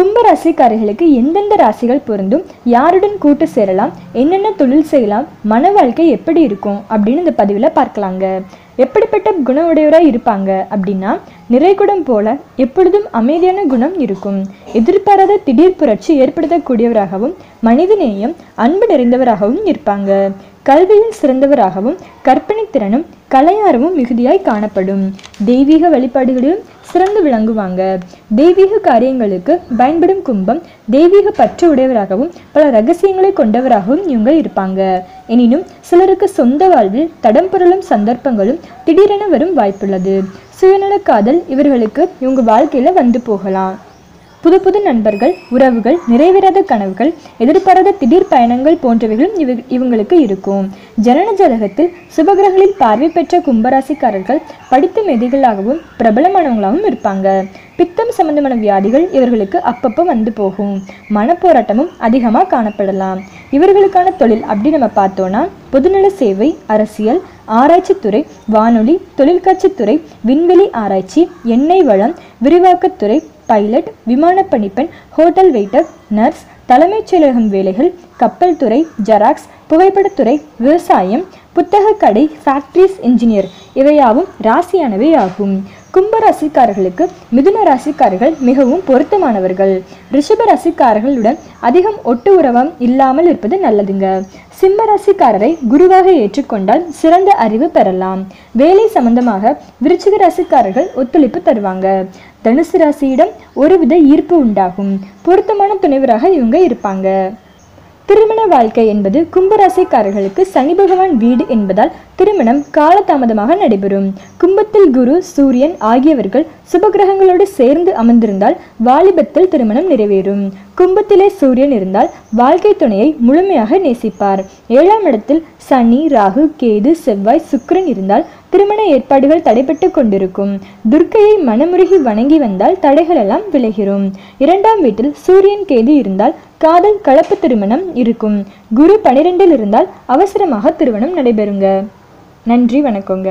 கும்பராசிக்காரர்களுக்கு எந்தெந்த ராசிகள் பொருந்தும்? யாருடன் கூட்டு சேரலாம்? என்னென்ன தொழில் செய்யலாம்? மன வாழ்க்கை எப்படி இருக்கும்? அப்படின்னு இந்த பதிவில் பார்க்கலாங்க. எப்படிப்பட்ட குணமுடையவராக இருப்பாங்க அப்படின்னா நிறைகுடம் போல எப்பொழுதும் அமைதியான குணம் இருக்கும். எதிர்பாராத திடீர் புரட்சி ஏற்படுத்தக்கூடியவராகவும் மனிதநேயம் அன்பு நிறைந்தவராகவும் இருப்பாங்க. கல்வியில் சிறந்தவராகவும் கற்பனை திறனும் கலையாரமும் மிகுதியாய் காணப்படும். தெய்வீக வழிபாடுகளிலும் சிறந்து விளங்குவாங்க. தெய்வீக காரியங்களுக்கு பயன்படும் கும்பம் தெய்வீக பற்று உடையவராகவும் பல ரகசியங்களை கொண்டவராகவும் இவங்க இருப்பாங்க. எனினும் சிலருக்கு சொந்த வாழ்வில் தடம் புரளும் சந்தர்ப்பங்களும் திடீரென வரும் வாய்ப்புள்ளது. சுயநல காதல் இவர்களுக்கு இவங்க வாழ்க்கையில வந்து போகலாம். புது புது நண்பர்கள் உறவுகள் நிறைவேறாத கனவுகள் எதிர்பாராத திடீர் பயணங்கள் போன்றவைகளும் இவ இவங்களுக்கு இருக்கும். ஜனன ஜாதகத்தில் சுபகிரகங்களில் பார்வை பெற்ற கும்பராசிக்காரர்கள் படித்த மெதிகளாகவும் பிரபலமானவங்களாகவும் இருப்பாங்க. பித்தம் சம்பந்தமான வியாதிகள் இவர்களுக்கு அப்பப்போ வந்து போகும். மனப்போராட்டமும் அதிகமாக காணப்படலாம். இவர்களுக்கான தொழில் அப்படி நம்ம பார்த்தோன்னா பொதுநல சேவை அரசியல் ஆராய்ச்சித்துறை வானொலி தொழிற்காட்சித்துறை விண்வெளி ஆராய்ச்சி எண்ணெய் வளம் விரிவாக்கத்துறை பைலட் விமான பணிப்பெண் ஹோட்டல் வெயிட்டர் நர்ஸ் தலைமைச் செயலகம் வேலைகள் கப்பல் துறை ஜெராக்ஸ் புகைப்படத்துறை விவசாயம் புத்தக கடை ஃபேக்ட்ரிஸ் இன்ஜினியர் இவையாவும் ராசியானவை ஆகும். கும்ப ராசிக்காரர்களுக்கு மிதுன ராசிக்காரர்கள் மிகவும் பொருத்தமானவர்கள். ரிஷப ராசிக்காரர்களுடன் அதிகம் ஒட்டு உறவம் இல்லாமல் இருப்பது நல்லதுங்க. சிம்ம ராசிக்காரரை குருவாக ஏற்றுக்கொண்டால் சிறந்த அறிவு பெறலாம். வேலை சம்பந்தமாக விருச்சிக ராசிக்காரர்கள் ஒத்துழைப்பு தருவாங்க. தனுசு ராசியிடம் ஒருவித ஈர்ப்பு உண்டாகும். பொருத்தமான துணைவராக இவங்க இருப்பாங்க. திருமண வாழ்க்கை என்பது கும்பராசிக்காரர்களுக்கு சனி பகவான் வீடு என்பதால் திருமணம் காலதாமதமாக நடைபெறும். கும்பத்தில் குரு சூரியன் ஆகியவர்கள் சுபகிரகங்களோடு சேர்ந்து அமர்ந்திருந்தால் வாலிபத்தில் திருமணம் நிறைவேறும். கும்பத்திலே சூரியன் இருந்தால் வாழ்க்கை துணையை முழுமையாக நேசிப்பார். ஏழாம் இடத்தில் சனி ராகு கேது செவ்வாய் சுக்கிரன் இருந்தால் திருமண ஏற்பாடுகள் தடைபட்டு கொண்டிருக்கும். துர்க்கையை மனமுருகி வணங்கி வந்தால் தடைகளெல்லாம் விலகிறோம் விலகிரும். இரண்டாம் வீட்டில் சூரியன் கேது இருந்தால் காதல் கலப்பு திருமணம் இருக்கும். குரு பனிரெண்டில் இருந்தால் அவசரமாக திருமணம் நடைபெறுங்க. நன்றி வணக்கங்க.